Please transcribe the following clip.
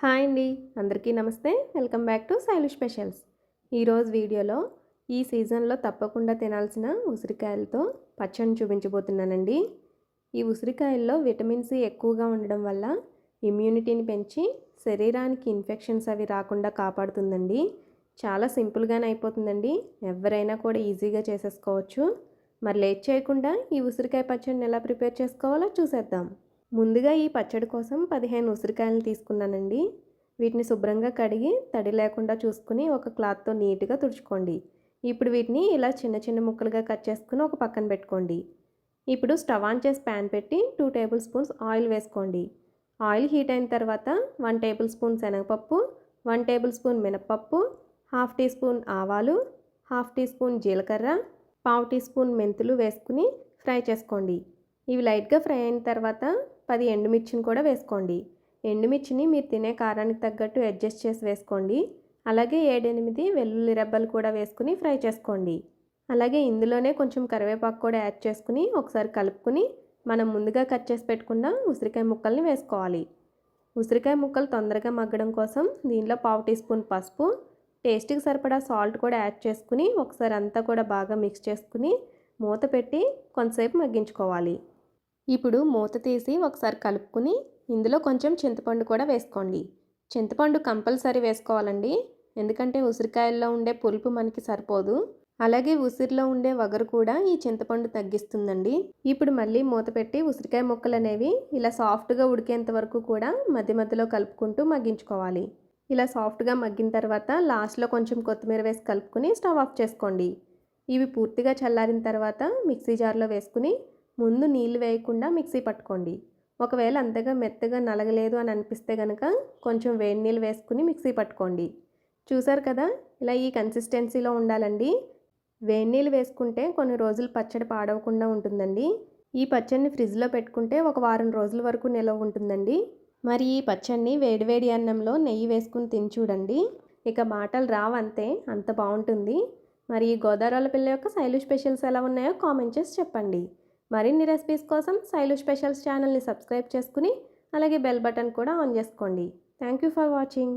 Hi అండి. అందరికీ నమస్తే. Welcome back to Sailu specials. ఈరోజు వీడియోలో ఈ సీజన్లో తప్పకుండా తినాల్సిన ఉసిరికాయలతో పచ్చడిని చూపించబోతున్నానండి. ఈ ఉసిరికాయల్లో విటమిన్ సి ఎక్కువగా ఉండడం వల్ల ఇమ్యూనిటీని పెంచి శరీరానికి ఇన్ఫెక్షన్స్ అవి రాకుండా కాపాడుతుందండి. చాలా సింపుల్గానే అయిపోతుందండి. ఎవరైనా కూడా ఈజీగా చేసేసుకోవచ్చు. మరి లేట్ చేయకుండా ఈ ఉసిరికాయ పచ్చడిని ఎలా ప్రిపేర్ చేసుకోవాలో చూసేద్దాం. ముందుగా ఈ పచ్చడి కోసం పదిహేను ఉసిరికాయలను తీసుకున్నానండి. వీటిని శుభ్రంగా కడిగి తడి లేకుండా చూసుకుని ఒక క్లాత్తో నీట్గా తుడుచుకోండి. ఇప్పుడు వీటిని ఇలా చిన్న చిన్న ముక్కలుగా కట్ చేసుకుని ఒక పక్కన పెట్టుకోండి. ఇప్పుడు స్టవ్ ఆన్ చేసి ప్యాన్ పెట్టి టూ టేబుల్ స్పూన్స్ ఆయిల్ వేసుకోండి. ఆయిల్ హీట్ అయిన తర్వాత వన్ టేబుల్ స్పూన్ శనగపప్పు వన్ టేబుల్ స్పూన్ మినపప్పు హాఫ్ టీ స్పూన్ ఆవాలు హాఫ్ టీ స్పూన్ జీలకర్ర పావు టీ స్పూన్ మెంతులు వేసుకుని ఫ్రై చేసుకోండి. ఇవి లైట్గా ఫ్రై అయిన తర్వాత పది ఎండుమిర్చిని కూడా వేసుకోండి. ఎండుమిర్చిని మీరు తినే కారానికి తగ్గట్టు అడ్జస్ట్ చేసి వేసుకోండి. అలాగే ఏడెనిమిది వెల్లుల్లి రెబ్బలు కూడా వేసుకుని ఫ్రై చేసుకోండి. అలాగే ఇందులోనే కొంచెం కరివేపాకు కూడా యాడ్ చేసుకుని ఒకసారి కలుపుకుని మనం ముందుగా కట్ చేసి పెట్టుకున్న ఉసిరికాయ ముక్కల్ని వేసుకోవాలి. ఉసిరికాయ ముక్కలు తొందరగా మగ్గడం కోసం దీనిలో పావు టీ స్పూన్ పసుపు టేస్ట్కి సరిపడా సాల్ట్ కూడా యాడ్ చేసుకుని ఒకసారి అంతా కూడా బాగా మిక్స్ చేసుకుని మూత పెట్టి కొంతసేపు మగ్గించుకోవాలి. ఇప్పుడు మూత తీసి ఒకసారి కలుపుకుని ఇందులో కొంచెం చింతపండు కూడా వేసుకోండి. చింతపండు కంపల్సరీ వేసుకోవాలండి. ఎందుకంటే ఉసిరికాయల్లో ఉండే పులుపు మనకి సరిపోదు. అలాగే ఉసిరిలో ఉండే వగరు కూడా ఈ చింతపండు తగ్గిస్తుందండి. ఇప్పుడు మళ్ళీ మూత పెట్టి ఉసిరికాయ ముక్కలు అనేవి ఇలా సాఫ్ట్గా ఉడికేంత వరకు కూడా మధ్య మధ్యలో కలుపుకుంటూ మగ్గించుకోవాలి. ఇలా సాఫ్ట్గా మగ్గిన తర్వాత లాస్ట్లో కొంచెం కొత్తిమీర వేసి కలుపుకుని స్టవ్ ఆఫ్ చేసుకోండి. ఇవి పూర్తిగా చల్లారిన తర్వాత మిక్సీ జార్లో వేసుకుని ముందు నీళ్ళు వేయకుండా మిక్సీ పట్టుకోండి. ఒకవేళ అంతగా మెత్తగా నలగలేదు అని అనిపిస్తే కనుక కొంచెం వేడి నీళ్ళు వేసుకుని మిక్సీ పట్టుకోండి. చూసారు కదా? ఇలా ఈ కన్సిస్టెన్సీలో ఉండాలండి. వేడి నీళ్ళు వేసుకుంటే కొన్ని రోజులు పచ్చడి పాడవకుండా ఉంటుందండి. ఈ పచ్చడిని ఫ్రిడ్జ్లో పెట్టుకుంటే ఒక వారం రోజుల వరకు నిలవ ఉంటుందండి. మరి ఈ పచ్చడిని వేడివేడి అన్నంలో నెయ్యి వేసుకుని తిని చూడండి. ఇక మాటలు రావంతే అంత బాగుంటుంది. మరి ఈ గోదావరి పిల్ల యొక్క శైలు స్పెషల్స్ ఎలా ఉన్నాయో కామెంట్ చేసి చెప్పండి. మరిన్ని రెసిపీస్ కోసం శైలు స్పెషల్స్ ఛానల్ని సబ్స్క్రైబ్ చేసుకుని అలాగే బెల్ బటన్ కూడా ఆన్ చేసుకోండి. Thank you for watching